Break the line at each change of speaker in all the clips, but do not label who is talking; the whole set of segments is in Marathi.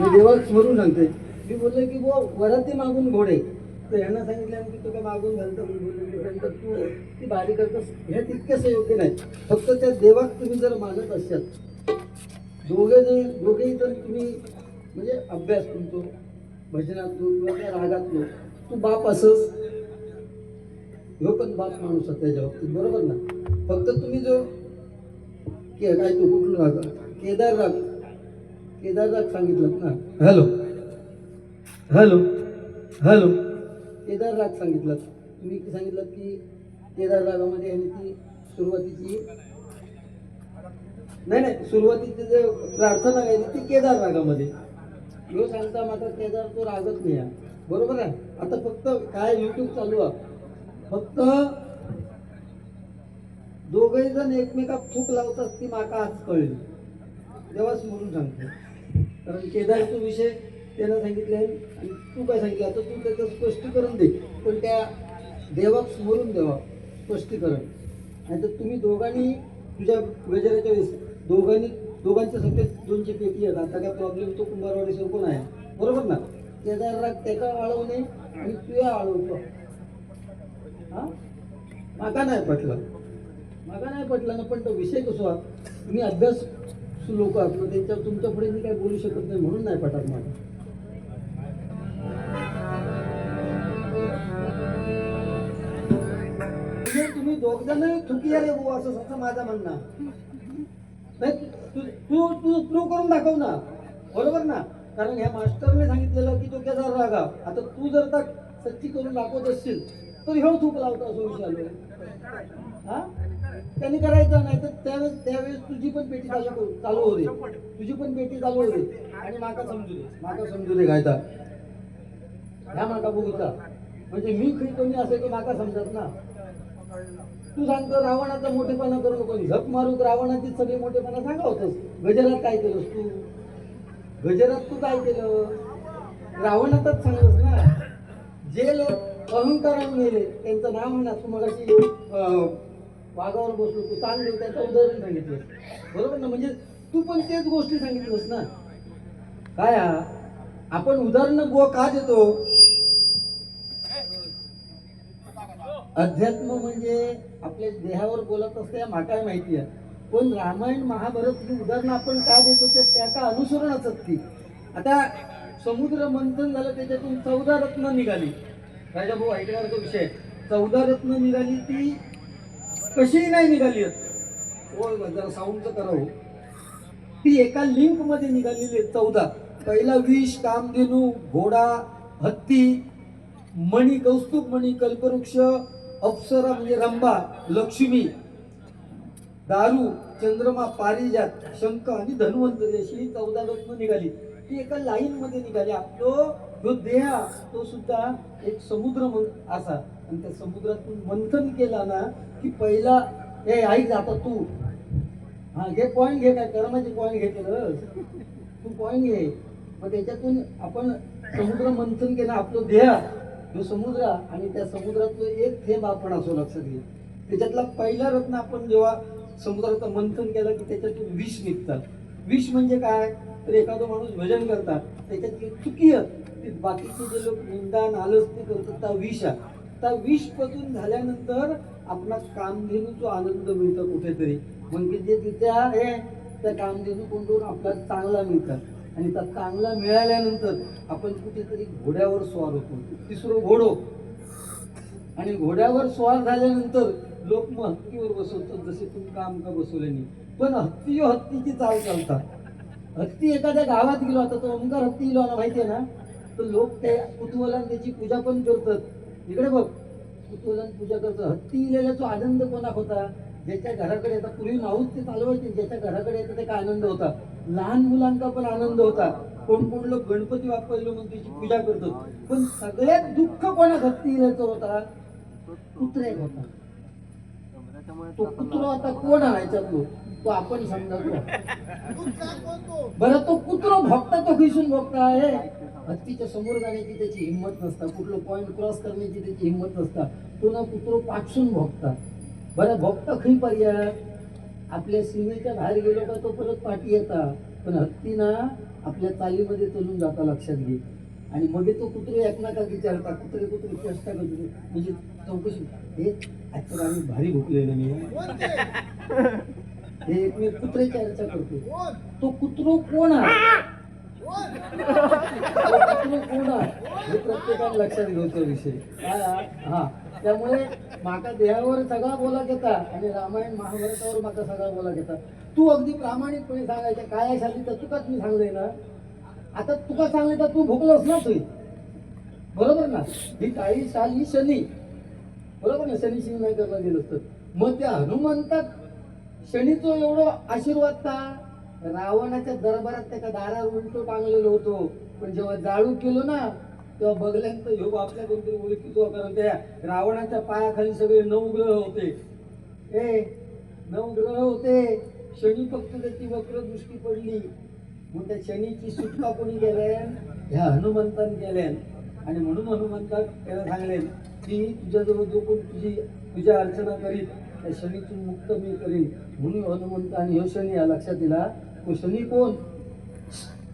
मी देवाला स्मरून सांगते मी बोलले की बुवा वराती मागून घोडे तर ह्यांना सांगितलं की तुका मागून घालतं बोलले तू ती बारी करतोस. हे तितकंच योग्य नाही. फक्त त्या देवाक तुम्ही जर मागत असाल दोघे जण दोघेही तर तुम्ही म्हणजे अभ्यास तुमचो भजनातलो किंवा त्या रागातलो तू बाप असस. ह्यो पण बाप माणूस त्याच्या बाबतीत बरोबर ना? फक्त तुम्ही जो के काय तो कुठला राग केदार राग. केदार राग सांगितलं ना? हॅलो. हॅलो. हॅलो. केदार राग सांगितलं. तुम्ही सांगितलं की केदार रागामध्ये आणि ती सुरुवातीची नाही नाही सुरुवातीची जे प्रार्थना गायली ती केदार रागामध्ये ह्यो सांगता मात्र केदार तो रागत नाही आहे. बरोबर आहे? आता फक्त काय युट्यूब चालू आहे? फक्त दोघही जण एकमेकात थूक लावतात ती माका आज कळली. तेव्हाच म्हणून सांगतो. कारण केदारचा विषय त्यानं सांगितले आणि तू काय सांगितलं? आता तू त्याचं स्पष्टीकरण दे. पण त्या देवाक स्मरून देवा. स्पष्टीकरण. नाही तर तुम्ही दोघांनी तुझ्या वेजाराच्या वेळेस दोघांनी दोघांच्या संख्येत दोनशे पेटी आहेत आता काय प्रॉब्लेम तो कुंभारवाडी पण आहे? बरोबर ना? केदार राग त्याचा वाळवणे आणि तुया वाळवतो हा? माका नाही पटलं. मागा नाही पटलं ना पण तो विषय कसो हा तुम्ही अभ्यास लोक आहेत मग त्यांच्यावर तुमच्यापुढे मी काही बोलू शकत नाही म्हणून नाही पटत मला. म्हणजे तुम्ही दोघ जण चुकी आले भाऊ असं असं माझं म्हणणं. नाही तू तू तू प्रूव्ह करून दाखव ना. बरोबर ना? कारण ह्या मास्टरने सांगितलेलं की तो केदार रागा आता तू जर का सच्ची करून दाखवत असशील तर ह्यो चूक लावतो असं विचारलो. हा? त्यांनी करायचं नाही तर त्यावेळेस त्यावेळेस तुझी पण पेटी चालू हो- चालू होते तुझी पण पेटी चालू होते आणि माका समजू दे. माका समजू दे गायता ह्या माका बघूचा म्हणजे मी खरी कमी असेल की माका समजत ना? तू सांगतो रावणाचा मोठेपणा करू नको झक मारू. रावणाची सगळे मोठेपणा सांगा होतस. गजरात काय केलंस तू? गजरात तू काय केलं? रावणातच सांगलंस ना? जे लोक अहंकाराने मेले त्यांचं नाव म्हणा तुम्हाला मगाशी वाघावर बसलो तू चांगले त्याचं उदाहरण सांगितलं. बरोबर ना? म्हणजे तू पण तेच गोष्टी सांगितलंस ना? काय आपण उदाहरण बुवा का देतो? अध्यात्म म्हणजे आपल्या देहावर बोलत असते माकाय माहिती आहे. पण रामायण महाभारत ही उदाहरणं आपण का देतो ते त्या का अनुसरण असत. ती आता समुद्र मंथन झालं त्याच्यातून चौदा रत्न निघाली. राजाभाऊ भाऊ ऐकणार तो विषय? चौदा रत्न निघाली ती कशीही नाही निघाली आहेत जरा साऊंडचं करावं हो. ती एका लिंकमध्ये निघालेली आहे चौदा. पहिला विष कामधेनू घोडा हत्ती मणी कौस्तुभ मणी कल्पवृक्ष अप्सरा म्हणजे रंभा लक्ष्मी दारू चंद्रमा पारिजात शंख आणि धन्वंतरी अशी चौदा रत्न निघाली. ती एका लाईन मध्ये निघाली. आपलं जो देह तो सुद्धा एक समुद्र मन- असा. आणि त्या समुद्रातून मंथन केला ना की पहिला हे आई आता तू. हा घे पॉईंट घे काय कर्माचे पॉईंट घेतलं तू पॉईंट घे. मग त्याच्यातून आपण समुद्र मंथन केलं आपलं देह जो समुद्र आणि त्या समुद्रातलं एक थेंब आपण असो लक्षात घे. त्याच्यातला पहिला रत्न आपण जेव्हा समुद्राचं मंथन केलं की त्याच्यातून विष निघतात. विष म्हणजे काय? तर एखादा माणूस भजन करतात. त्याच्यात चुकी आहे बाकीचे जे लोक निंदा नालस्ती करतात त्या विष आहे. त्या विष पचून झाल्यानंतर आपला कामधेनूचा आनंद मिळतो कुठेतरी. म्हणजे जे तिथे आहे त्या कामधेनू कोंडून आपल्याला चांगला मिळतात आणि त्या चांगला मिळाल्यानंतर आपण कुठेतरी घोड्यावर स्वार होतो. तिसरं घोडो. आणि घोड्यावर स्वार झाल्यानंतर लोक मग हत्तीवर बसवतात जसे तुम्ही काम का बसवले नाही. पण हत्ती हत्तीची चाल चालतात. हत्ती एखाद्या गावात गेलो आता तो ओंकार हत्ती गेलो ना माहितीये ना? तर लोक ते कुतूहलान त्याची पूजा पण करतात. इकडे बघ कुतूहलान पूजा करतात. हत्ती इलेला तो आनंद कोणाक होता? ज्याच्या घराकडे येतात पूर्वी माऊस ते चालवायचे ज्याच्या घराकडे येतात त्याचा आनंद होता? लहान मुलांचा पण आनंद होता. कोण कोण लोक गणपती वापरलो म्हणून त्याची पूजा करतो पण सगळ्यात दुःख कोणा हत्ती इल्याचं होता? कुत्र्याक होता. तो कुत्रो आता कोण आणायचा तो आपण समजा तो बरं तो कुत्रो भोगता तो खिसून भोगता आहे हत्तीच्या समोर जाण्याची त्याची हिंमत नसता. कुठलं पॉईंट क्रॉस करण्याची त्याची हिंमत नसता. तो ना कुत्रो पाचून भोगता. बरं भोगता खरी पर्याय. आपल्या सीमेच्या बाहेर गेलो का तो परत पाठी येता. पण हत्ती ना आपल्या चालीमध्ये चलून जाता लक्षात घे. आणि मग तो कुत्रे एकमेकाला विचारता कुत्रे कुत्रे चेष्टा करतो म्हणजे चौकशी. हे आजचं गाणी भारी भुकलेलं मी. हे एकमेक कुत्रे चर्चा करतो. तो कुत्रो कोण आहे? तो कुत्रो कोण आहे? हे प्रत्येकाने लक्षात घ्यायचा विषय? हा त्यामुळे माका देहावर सगळा बोला घेता आणि रामायण महाभारतावर माका सगळा बोला घेता. तू अगदी प्रामाणिकपणे सांगायचं काय शाली तर तुकाच मी सांगलंय ना आता तुका सांगले तर तू भुकलोस ना तू. बरोबर ना? ही काही शाल ही शनी बरोबर ना? शनी शिव नाही करला गेलं तर मग त्या हनुमंतात शनीचो एवढं आशीर्वाद का? रावणाच्या दरबारात त्याच्या दारावर उलटो टांगलेलो होतो. पण जेव्हा जाळू केलो ना तेव्हा बघल्यानंतर ह्यो आपल्या कोणतरी ओळखीचो कारण त्या रावणाच्या पायाखाली सगळे नऊ ग्रह होते. ए नऊ ग्रह होते. शनी फक्त त्याची वक्र दृष्टी पडली. मग त्या शनीची सुटका कोणी केल्यान? ह्या हनुमंतान केल्यान. आणि म्हणून हनुमंतात त्याला सांगले की तुझ्याजवळ जो कोण तुझी तुझ्या अर्चना करीत त्या शनीतून मुक्त मी करीन. म्हणून हनुमंत आणि ह्यो शनी या लक्षात दिला तो शनी कोण?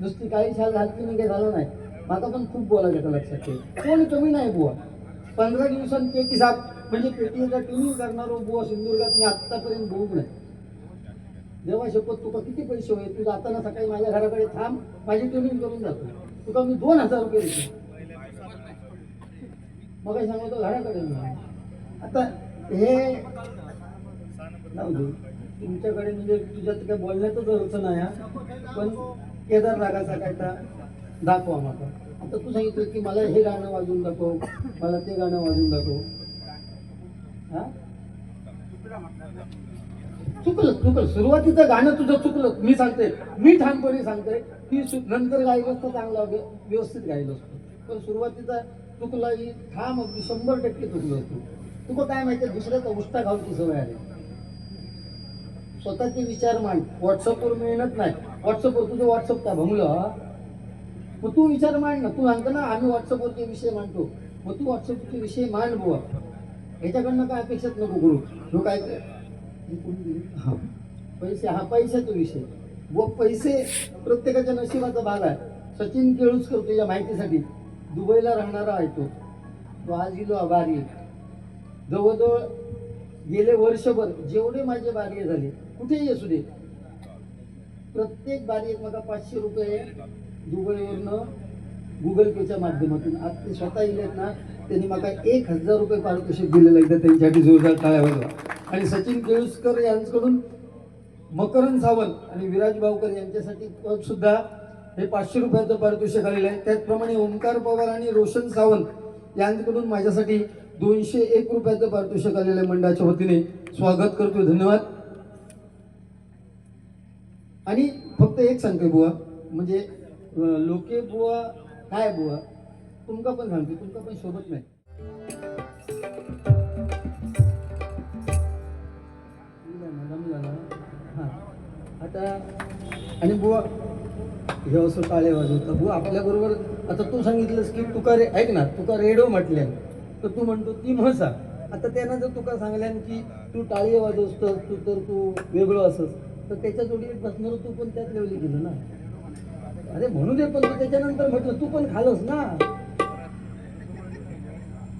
नुसती काही छाल घातली नाही काही झालं नाही. माझा पण खूप बोलायचं घेता लक्षात ठेव. कोण कमी नाही बुवा. पंधरा दिवसांत पेटी सात म्हणजे पेटीचा ट्युनिंग करणारो हो बुवा सिंधुदुर्गात मी आत्तापर्यंत बोलू नाही. जेव्हा शपथ तुका किती पैसे होईल? तू जाताना सकाळी माझ्या घराकडे थांब माझी ट्युनिंग करून जातो. तुका मी दोन हजार रुपये देतो. मग सांगतो घराकडे आता हे तुमच्याकडे म्हणजे तुझ्यात काही बोलण्यातच अर्थ नाही हा. पण केदार रागाचा काय तर दाखवा मला आता तू सांगितलं की मला हे गाणं वाजवून दाखव मला ते गाणं वाजून दाखव. हा? चुकलं चुकलं. सुरुवातीचं गाणं तुझं चुकलं. मी सांगते मी ठामपणे सांगते की नंतर गायलो तर चांगलं व्यवस्थित गायलो असतो. पण सुरुवातीचा तुला ही ठाम अगदी शंभर टक्के चुकलो असतो तुका काय माहिती दुसऱ्याचा उष्टा घालची सवय आली. स्वतःचे विचार मांड. व्हॉट्सअपवर मिळणत नाही. व्हॉट्सअपवर तुझं व्हॉट्सअप का भंगलं मग तू विचार मांड ना. तू सांगतो ना आम्ही व्हॉट्सअपवरचे विषय मांडतो. मग तू व्हॉट्सअपचे विषय मांड बुवा. ह्याच्याकडनं काय अपेक्षाच नको करू. तू काय कर- हा. पैसे हा पैशाचा विषय. व पैसे प्रत्येकाच्या नशिबाचा भाग आहे. सचिन केळूसकर तुझ्या माहितीसाठी दुबईला राहणारा आहे तो. तो आज गेलो आभारी आहे. जवळजवळ गेले वर्षभर जेवढे माझे बार्य झाले कुठेही असू दे. प्रत्येक बारीक मला पाचशे रुपये दुबईवरनं गुगल पेच्या माध्यमातून. आज ते स्वतः इलेत ना त्यांनी मला एक हजार रुपये पारितोषिक दिलेलं एकदा त्यांच्यासाठी जोरदार टाळ्या वाजवा आणि सचिन केळुसकर यांच्याकडून मकरन सावंत आणि विराज भाऊकर यांच्यासाठी पदसुद्धा हे पाचशे रुपयाचं पारितोषिक आलेलं आहे. त्याचप्रमाणे ओंकार पवार आणि रोशन सावंत यांच्याकडून माझ्यासाठी दोनशे एक रुपयाचं पारितोषिक आलेलं आहे मंडळाच्या वतीने. स्वागत करतो धन्यवाद. आणि फक्त एक सांगते बुवा म्हणजे लोके बुवा काय बुवा? तुमका पण सांगते तुमका पण सोबत नाही. आता आणि बुवा हे असं टाळे वाजवतं बुवा आपल्याबरोबर आता तू सांगितलंस की तुका रे ऐक ना तुका रेडो म्हटल्यान. तर तू म्हणतो ती म्हसा. आता त्यांना जर तुका सांगल्यान की तू टाळी वाजवतोस तू तर तू वेगळं असस तर त्याच्या जोडीत बसणार तू पण त्याच लेवली गेलं ना. अरे म्हणू दे पण तू त्याच्यानंतर म्हटलं तू पण खालस ना.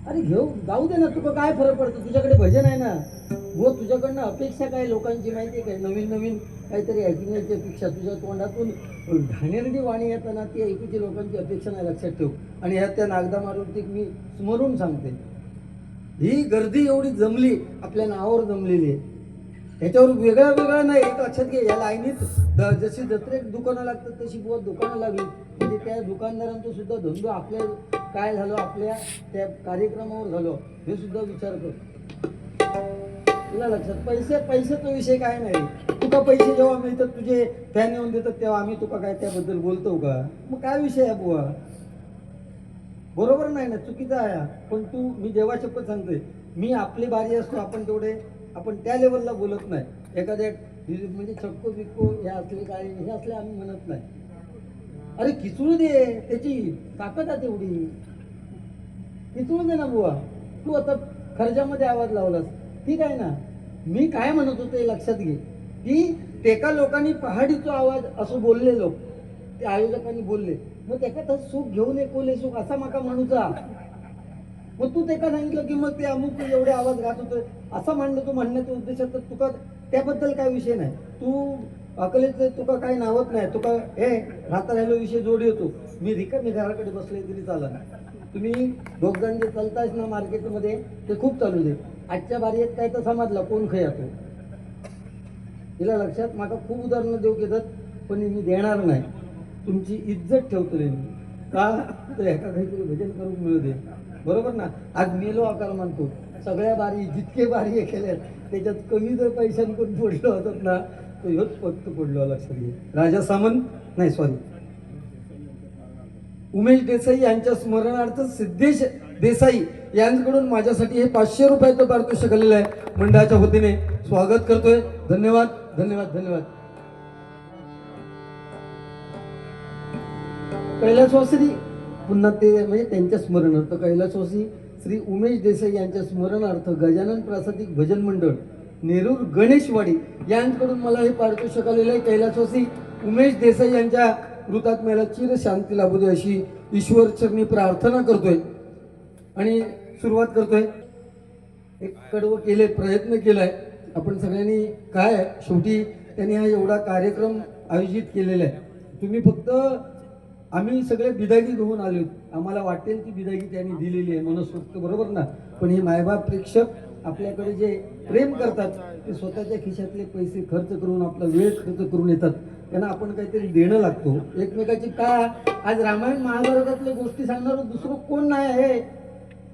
अरे घेऊ जाऊ दे ना तुका काय फरक पडतो? तुझ्याकडे भजन आहे ना. हो तुझ्याकडनं अपेक्षा काय लोकांची माहिती आहे काय? नवीन नवीन काहीतरी ऐकण्याची अपेक्षा. तुझ्या तोंडातून घाणेरडी वाणी येताना ती ऐकूची लोकांची अपेक्षा नाही लक्षात ठेव. आणि ह्यात त्या नागदा मारुती मी स्मरून सांगते. ही गर्दी एवढी जमली आपल्या नावावर जमलेली आहे. ह्याच्यावर वेगळा वेगळा नाही एक लक्षात घे. या लाईनीत द- जशी जत्रेत दुकानं लागतात तशी बुवा दुकानं लागली. म्हणजे त्या दुकानदारांचा सुद्धा धंदो आपल्या काय झालं आपल्या त्या कार्यक्रमावर झालो. हे सुद्धा विचार कर. तुला लक्षात. पैसे पैशाचा विषय काय नाही. तुका पैसे जेव्हा मिळतात तुझे फॅन येऊन देतात तेव्हा आम्ही तुका काय त्याबद्दल बोलतो का? मग काय विषय आहे बुवा? बरोबर नाही ना चुकीचा आहे पण तू मी जेव्हा शपथ सांगतोय. मी आपली बारी असतो आपण तेवढे आपण त्या लेवलला बोलत नाही. एखाद्या म्हणजे चक्को बिक्को हे असले काय हे असले आम्ही म्हणत नाही. अरे खिचडू दे त्याची ताकद आहे तेवढी. खिचडू दे ना बुवा. तू आता खर्जामध्ये आवाज लावलास. ठीक आहे ना? मी काय म्हणत होतो लक्षात घे. की तेका लोकांनी पहाडीचा आवाज असं बोलले लोक. ते आयोजकांनी बोलले. मग त्याका तर सुख घेऊन ये कोले सुख असा माका म्हणूचा. मग तू त्याका सांगितलं की मग ते अमुक एवढे आवाज घात होतोय असं म्हणणं तू म्हणण्याचा उद्देश तर तुका त्याबद्दल काय विषय नाही. तू अकलेच तुका काही नावत नाही. तुका हे राहता राहिलो विषय जोडी येतो. मी रिकामी घराकडे बसले तरी चालत तुम्ही दोघ जण जे चालतायस ना मार्केटमध्ये ते खूप चालू दे. आजच्या बारीत काय तर समजला कोण खय तो. तिला लक्षात माका खूप उदाहरणं देऊ घेतात पण मी देणार नाही. तुमची इज्जत ठेवतो रे मी. का? तर एका काहीतरी भजन करून मिळू दे. बरोबर ना? आज मेलो आकार मानतो. सगळ्या बारी जितके बारी केल्यात त्याच्यात कमी जर पैशांकडून पडलो होतात ना तर ह्योच फक्त पडलो लक्षात घे. राजा सामंत? नाही सॉरी उमेश देसाई यांच्या स्मरणार्थ सिद्धेश देसाई यांकडून माझ्यासाठी हे पाचशे रुपयाचं पारितोषिक आलेलं आहे. मंडळाच्या वतीने स्वागत करतोय. धन्यवाद धन्यवाद धन्यवाद. कैलासवासी पुन्हा ते म्हणजे त्यांच्या स्मरणार्थ कैलासवासी श्री उमेश देसाई यांच्या स्मरणार्थ गजानन प्रासादिक भजन मंडळ नेरूर गणेशवाडी यांकडून मला हे पारितोषिक आलेलं आहे. कैलासवासी उमेश देसाई यांच्या मृतात्म्याला चिर शांती लाभू दे अशी ईश्वरचरणी प्रार्थना करतोय. आणि सुरुवात करतोय. एक कडवं केले प्रयत्न केलाय. आपण सगळ्यांनी काय शेवटी त्यांनी हा एवढा कार्यक्रम आयोजित केलेला आहे. तुम्ही फक्त आम्ही सगळे बिदागी घेऊन आलो आम्हाला वाटेल ती बिदागी त्यांनी दिलेली आहे. मनस्फूर्त बरोबर ना? पण हे मायबाप प्रेक्षक आपल्याकडे जे प्रेम करतात ते स्वतःच्या खिशातले पैसे खर्च करून आपला वेळ खर्च करून येतात. त्यांना आपण काहीतरी देणं लागतो. एकमेकाची का? आज रामायण महाभारतातल्या गोष्टी सांगणार दुसरं कोण नाही आहे?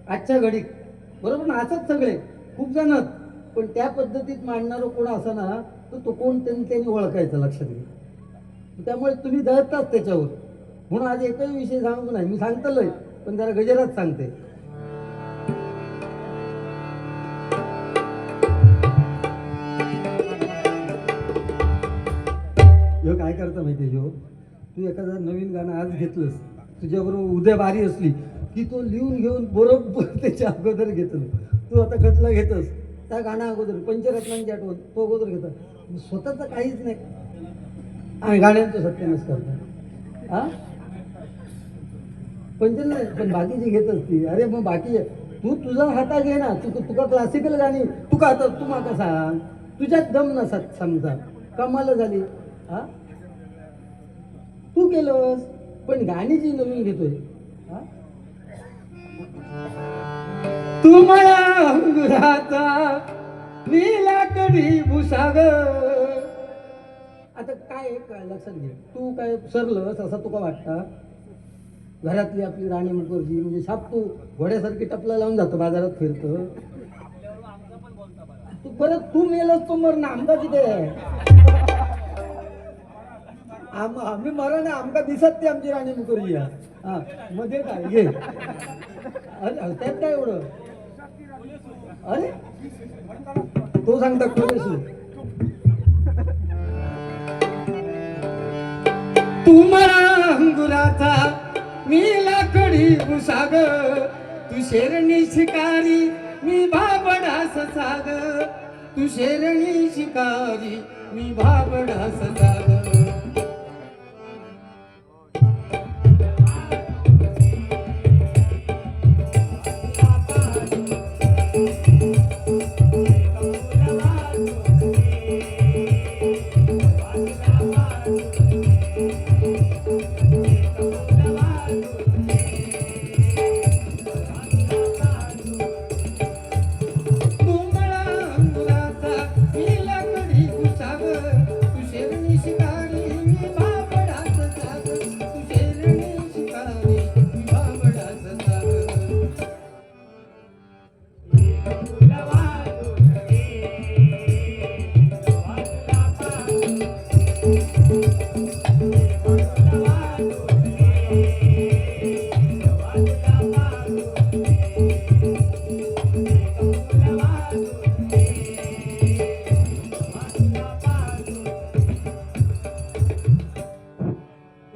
आजच्या घडीत. बरोबर ना? असंच सगळे. खूप जण पण त्या पद्धतीत मांडणारं कोण असा ना तर तो कोण त्यांनी त्यांनी ओळखायचं लक्षात घे. त्यामुळे तुम्ही दळतात त्याच्यावर. म्हणून आज एकही विषय सांगू नाही मी सांगतलंय पण जरा गजरात सांगते. ह्यो काय करता माहिती ह्यो तू एखादं नवीन गाणं आज घेतलंस. तुझ्याबरोबर उद्या बारी असली. की तो लिहून घेऊन बरोबर त्याच्या अगोदर घेतो तू आता खटला घेतस. त्या गाणं अगोदर पंचरत्नांची आठवण तो अगोदर घेतो स्वतःचं काहीच नाही. आणि गाण्यांचं सत्यानाश करतो हा? पंचन पण बाकीची घेत असती अरे मग बाकी तू तुझा हाता घे ना. तू तुका क्लासिकल गाणी. तुका आता तू माका सांग. तुझ्यात दम नसात समजा. कमाल झाली. हा? तू केलंस. पण गाणी जी नवीन घेतोय तुम्हाला तू मला अंगुराचा मी लाकडी भुसाग आता काय काय लक्षात घे. तू काय सरलस असा तुका वाटता? घरातली आपली राणी मुखर्जी म्हणजे साप तू घोड्यासारखी टपला लावून जातो बाजारात फिरतो. तू परत तू मेलच तो मरण आमका किती आम आम्ही मरण आमका दिसत ते आमची राणी मुखर्जी हा मध्ये काय? घे अरे त्यात काय एवढं? अरे? तो सांगता कोणेसू तू मला अंगुराचा मी लाकडी भुसाग तू शेरणी शिकारी मी भाबडास साग. तू शेरणी शिकारी मी भाबडास साग.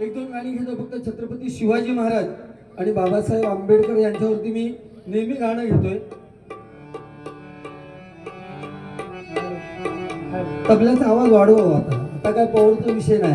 एक दोन गाणी घेतो फक्त छत्रपती शिवाजी महाराज आणि बाबासाहेब आंबेडकर यांच्यावरती मी नेहमी गाणं घेतोय. तबल्याचा आवाज वाढवा हो आता. आता काय पॉवरचा विषय नाही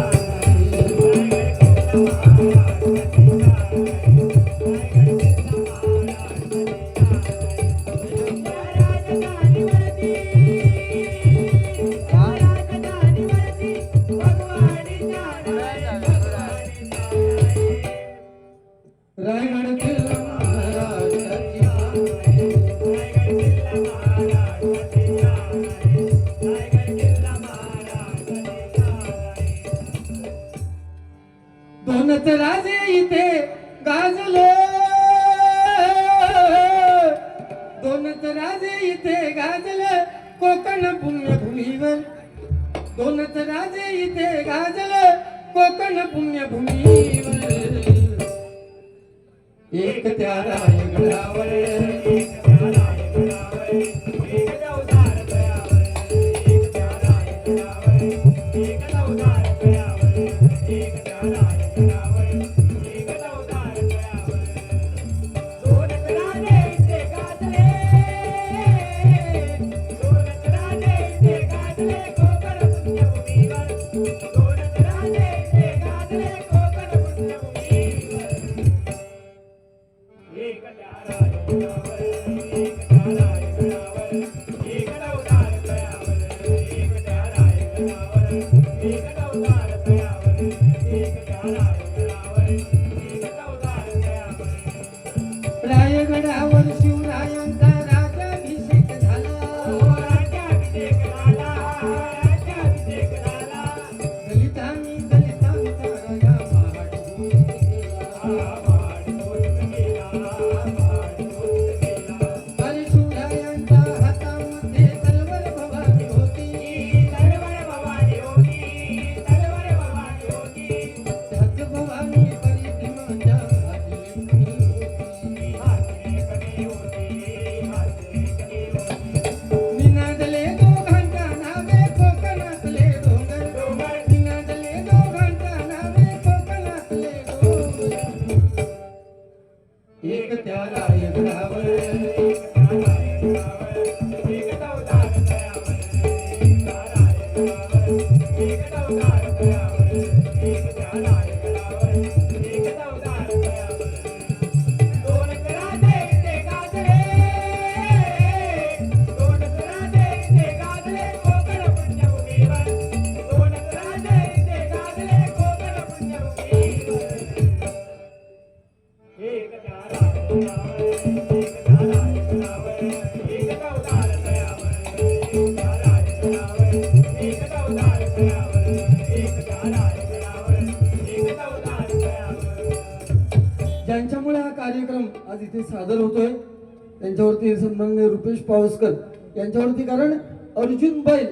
राजे इथे. सन्माननीय रुपेश पावसकर यांच्यावरती कारण अर्जुन बैल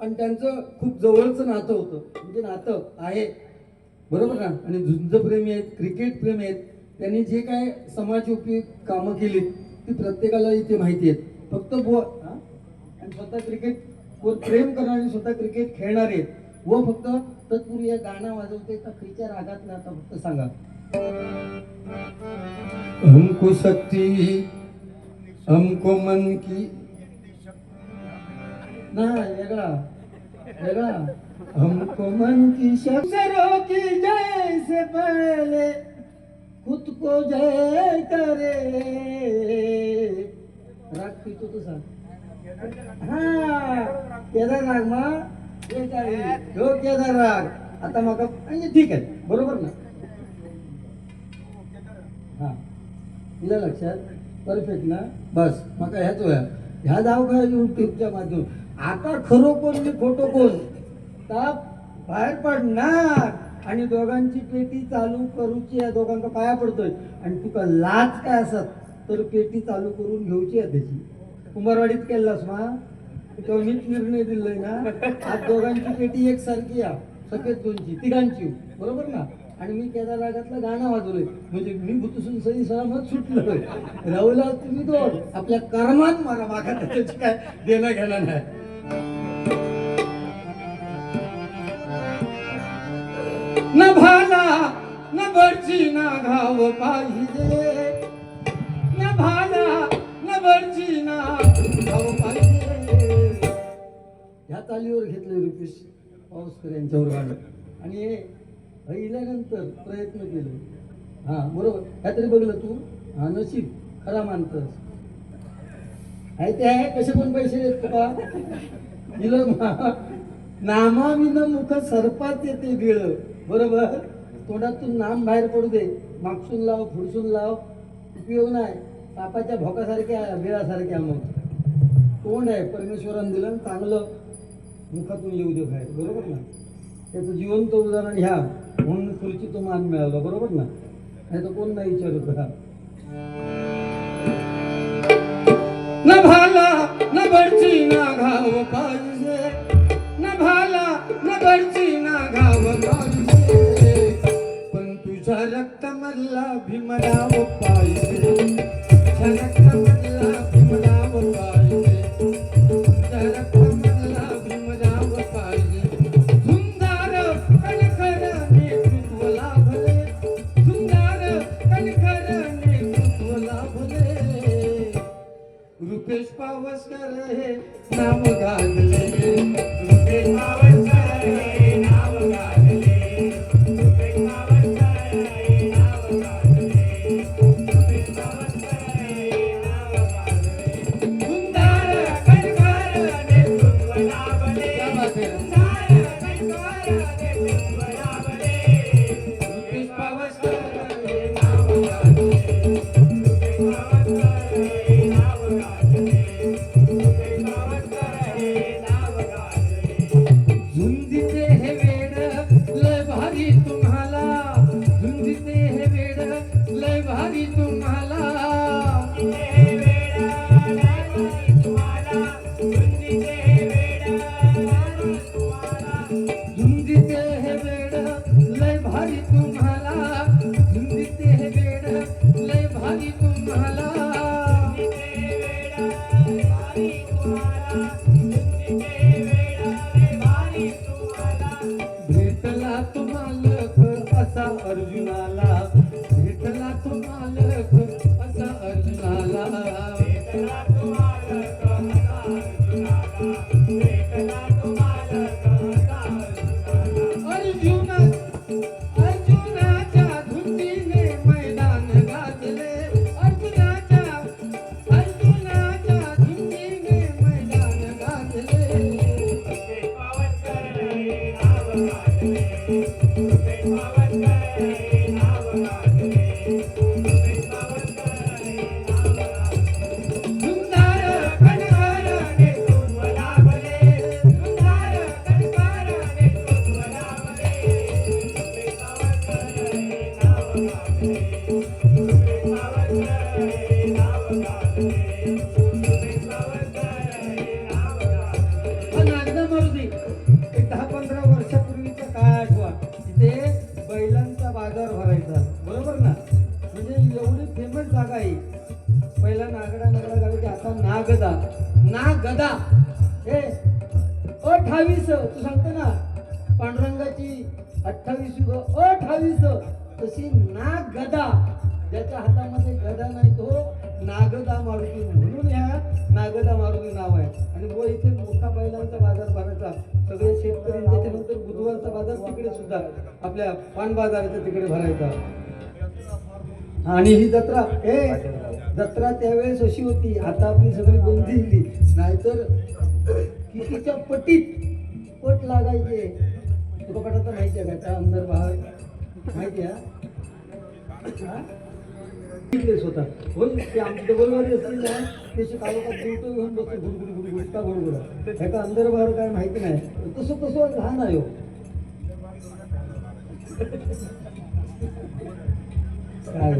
आणि त्यांचं खूप जवळचं नातं होतं. म्हणजे नातं आहे. बरोबर ना? आणि झुंजप्रेमी आहेत क्रिकेट प्रेमी आहेत. त्यांनी जे काय समाज उपयोग कामं केली ती प्रत्येकाला इथे माहिती आहेत. फक्त व आणि स्वतः क्रिकेट वर प्रेम करणारे स्वतः क्रिकेट खेळणारे आहेत. व फक्त तत्पूर्वी या गाणं वाजवते का रागात ना आता फक्त सांगा. हमको शक्ति हमको मन की ना वेगळा वेगळा हमको मन की शक्सरों की जय से पहले खुद को जय करे। राग पितो तो सांग हा, केदार राग मा हो केदार राग। आता मग म्हणजे ठीक आहे बरोबर ना? हा दिलं लक्षात परफेक्ट ना? बस मग ह्याच वया ह्या जाव काय युट्यूबच्या माध्यम आता खरो कोण म्हणजे मी खोटो कोण? ताप बाहेर पडणार. आणि दोघांची पेटी चालू करूची या दोघांका पाया पडतोय. आणि तुका लाच काय असत तर पेटी चालू करून घेऊची आहे त्याची. कुंभारवाडीत केलास मा? तेव्हा मीच निर्णय दिलाय ना? आज दोघांची पेटी एक सारखी या सफेद दोनची तिघांची. बरोबर ना? आणि मी केदार रागातलं गाणं वाजवलंय. म्हणजे मी भूतसून सई सलामत सुटलोय. राहुला तुम्ही तो आपल्या कर्मात मारा मागा त्याची काय देणं घेणं नाही. न भाला न बरची ना घाव पाहिजे. न भाला न बरची ना
तालीवर घेतले रुपेश पाऊसकर यांच्यावर गाणं. आणि हे इल्यानंतर प्रयत्न केले. हा बरोबर. काहीतरी बघलं तू? हा नशीब. खरा मानतस आहे ते आहे? कसे पण पैसे देत का दिलं नामाविन मुख सर्पात येते गिळ. बरोबर? तोंडातून नाम बाहेर पडू दे. मागसून लाव फुडसून लाव. उपयोग नाही. पापाच्या भोकासारख्या बिळासारख्या मग. तोंड आहे. परमेश्वरानं दिलं चांगलं मुखातून येऊ दे बाहेर. बरोबर ना? त्याचं जिवंत उदाहरण ह्या. म्हणून खुर्ची तो मान मिळाला बरोबर ना? नाही तर कोण नाही विचारत का न भाला न बडची ना घाव पाहिजे. न भाला न बडची ना घाव पाहिजे. पण तुझ्या रक्त मधला भीमराव पाहिजे. तुझ्या रक्त marido. Thank you. बैला मारुती नाव आहे. आणि व इथे मोठा बैलांचा बाजार भरायचा. सगळे शेतकरी त्याच्यानंतर बुधवारचा बाजार तिकडे सुद्धा आपल्या पान बाजाराच्या तिकडे भरायचा. आणि ही जत्रा हे जत्रा त्यावेळेस अशी होती आता आपली सगळी बंदी दिली नाहीतर कितीच्या पटीत पट लागायचे. तुका पटाचा माहिती आहे का? त्या अंदर बाहेर माहिती आहे प्लेस होता पण ते आमच्या डबलवारी असतील ना त्याची तालुक्यात गुलतो घेऊन बसतो गुडगुड गुडगुड का बरोबर ह्याचा अंदर बाहेर काय माहिती नाही. तसं तसं लहान आहे हो. काय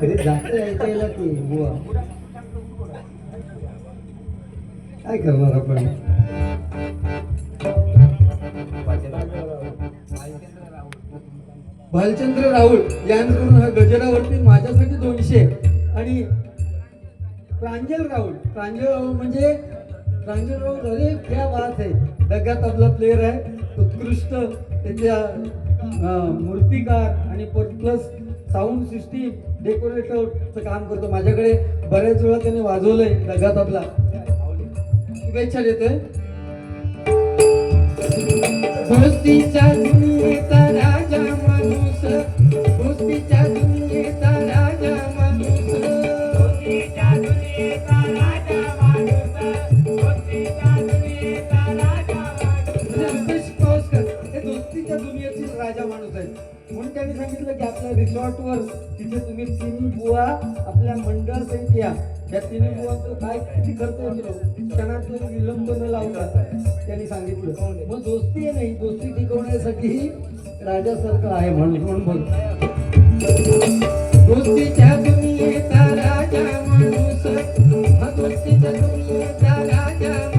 तरी जास्त यायचं याला ते बुवा. काय करणार आपण? भालचंद्र राहुल यांकडून हा गजरावरती दोनशे आणि प्रांजल राहुल प्रांजल राहुल म्हणजे प्रांजल राहुल अरे क्या बात आहे डग्यात आपला प्लेअर आहे. उत्कृष्ट. त्याच्या मूर्तिकार आणि प्लस साऊंड सिस्टीम डेकोरेटरचं काम करतो माझ्याकडे. बऱ्याच वेळा त्याने वाजवलंय डग्यात आपला शुभेच्छा देतोय. दोस्तीच्या राजा माणूस रिसॉर्टवर तिथे तुम्ही तिन्ही बुवा आपल्या मंडळ सहित या. या तिन्ही बुवांचं काय किती खर्च येतो विलंब न लावता त्यांनी सांगितलं. मग दोस्ती आहे नाही दोस्ती टिकवण्यासाठी राजा सरकार आहे म्हणून म्हणून बोल दोस्तीच्या राजा माणूस दोस्तीच्या राजा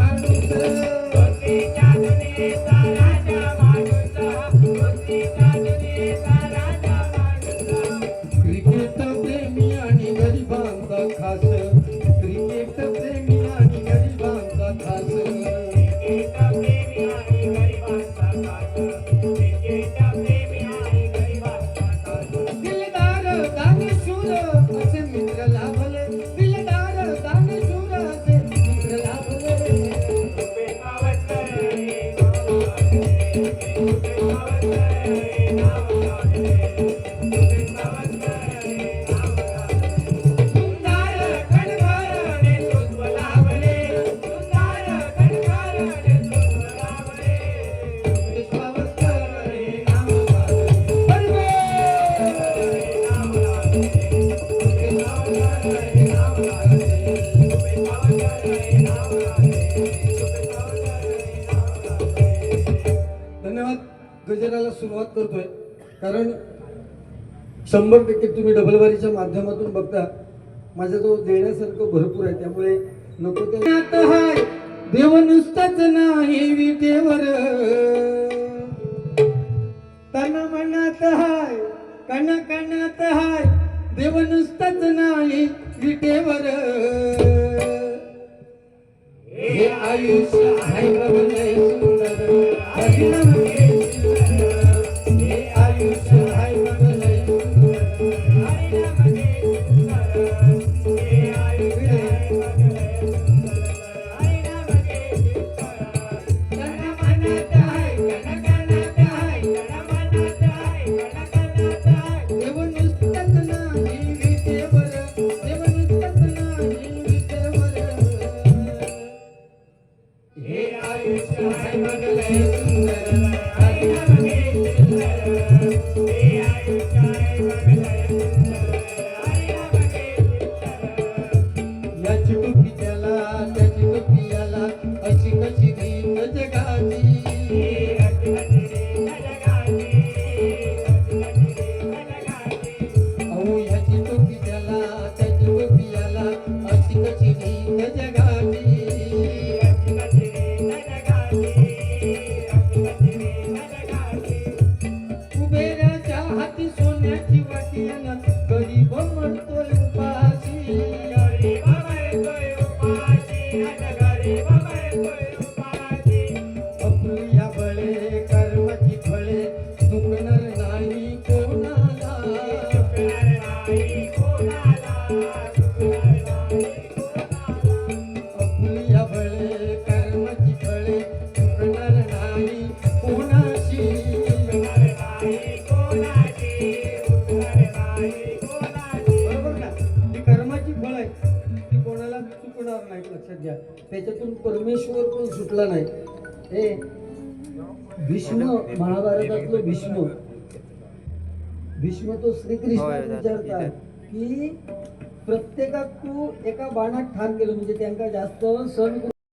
शंभर टक्के तुम्ही डबलवारीच्या माध्यमातून बघता. तो देण्यासारखं भरपूर आहे त्यामुळे नको ते हाय देव नुसताच नाही विटेवर. तन मनात हाय कणा कणात हाय देव नुसताच नाही विटेवर. हे आयुष्य आहे सुटला नाही. हे भीष्म महाभारतातलं भीष्म. भीष्म तो श्रीकृष्ण विचारतात की प्रत्येकात तू एका बाणात ठार केलं म्हणजे त्यांना जास्त सण